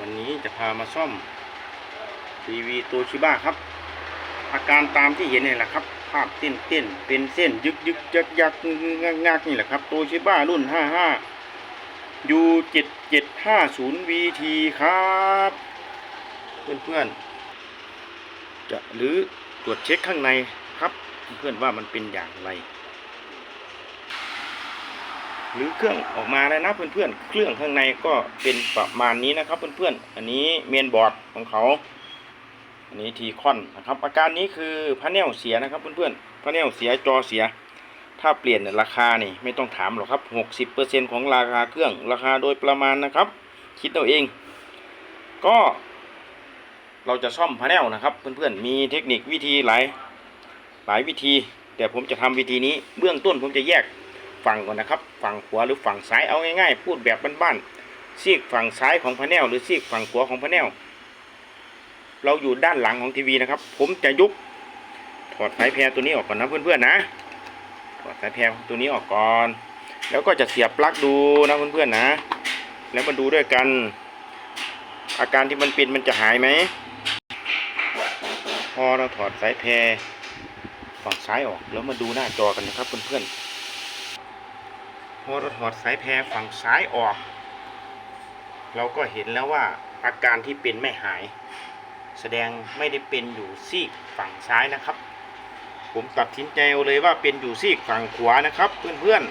วันนี้จะพามาซ่อมทีวีโตชิบ้าครับ อาการตามที่เห็นนี่แหละครับ ภาพเต้นเต้นๆเป็นเส้นยึกยึกยักยักงักงักนี่แหละครับโตชิบ้ารุ่น 55 U 7750 VT ครับเพื่อนๆจะหรือตรวจเช็คข้างในครับ เพื่อนว่ามันเป็นอย่างไร หรือเครื่องออกมาแล้วนะเพื่อนๆ เครื่องข้างในก็เป็นประมาณนี้นะครับเพื่อนๆ อันนี้เมนบอร์ดของเขา อันนี้ทีคอนนะครับอาการนี้คือพาเนลเสียนะครับเพื่อนๆ พาเนลเสียจอเสีย ถ้าเปลี่ยนเนี่ยราคานี่ไม่ต้องถามหรอกครับ 60%ของราคาเครื่องราคาโดยประมาณนะครับ คิดเอาเอง ก็เราจะซ่อมพาเนลนะครับเพื่อนๆ มีเทคนิควิธีหลายหลายวิธี แต่ผมจะทำวิธีนี้เบื้องต้นผมจะแยก ฝั่งก่อนนะครับ ฝั่งขวาหรือฝั่งซ้ายเอาง่ายๆ พูดแบบบ้านๆซีกฝั่งซ้ายของพาเนลหรือซีกฝั่งขวาของพาเนลเราอยู่ด้านหลังของทีวีนะครับ ผมจะยุบถอดสายแพรตัวนี้ออกก่อนนะเพื่อนๆนะถอดสายแพรตัวนี้ออกก่อน แล้วก็จะเสียบปลั๊กดูนะเพื่อนๆนะ แล้วมาดูด้วยกัน อาการที่มันป็นมันจะหายไหมพอเราถอดสายแพรฝั่งซ้ายออกแล้วมาดูหน้าจอกันนะครับเพื่อนๆ พอเราถอดสายแพรฝั่งซ้ายออก เราก็เห็นแล้วว่าอาการที่เป็นไม่หาย แสดงไม่ได้เป็นอยู่ซีกฝั่งซ้ายนะครับ ผมตัดสินใจเอาเลยว่าเป็นอยู่ซีกฝั่งขวานะครับ เพื่อน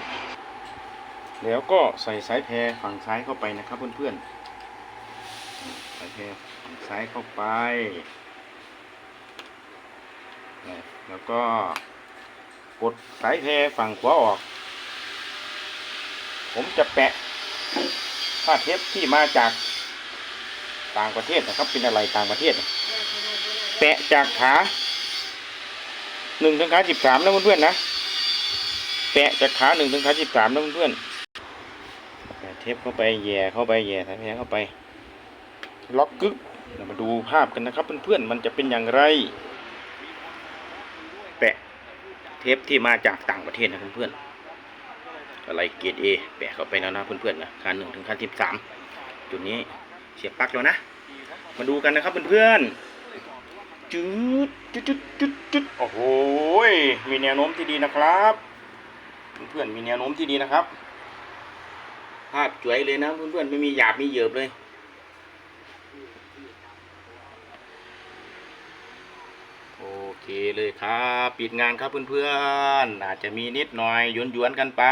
ๆ แล้วก็ใส่สายแพรฝั่งซ้ายเข้าไปนะครับเพื่อนๆ สายแพรฝั่งซ้ายเข้าไป แล้วก็กดสายแพรฝั่งขวาออก ผมจะแปะผ้าเทปที่มาจากต่างประเทศนะครับเป็นอะไรต่างประเทศ แปะจากขาหนึ่งถึงขาสิบสามนะเพื่อนๆนะแปะจากขาหนึ่งถึงขาสิบสามนะเพื่อนๆแปะเทปเข้าไปแย่เข้าไปแย่สายแพรเข้าไปล็อกกึ๊กเรามาดูภาพกันนะครับเพื่อนๆมันจะเป็นอย่างไร แปะเทปที่มาจากต่างประเทศนะเพื่อนๆ อะไรเกรดเอแปะเข้าไปแล้วนะเพื่อนๆนะคันหนึ่งถึงคันสิบสามจุดนี้เสียบปลั๊กแล้วนะ มาดูกันนะครับเพื่อนๆจุดจุดจุดจุดจุดโอ้โหมีแนวโน้มที่ดีนะครับ เพื่อนๆมีแนวโน้มที่ดีนะครับ ภาพสวยเลยนะเพื่อนๆไม่มีหยาบมีเหยิบเลย โอเคเลยครับ ปิดงานครับเพื่อนๆ อาจจะมีนิดหน่อยย้วนๆกันไป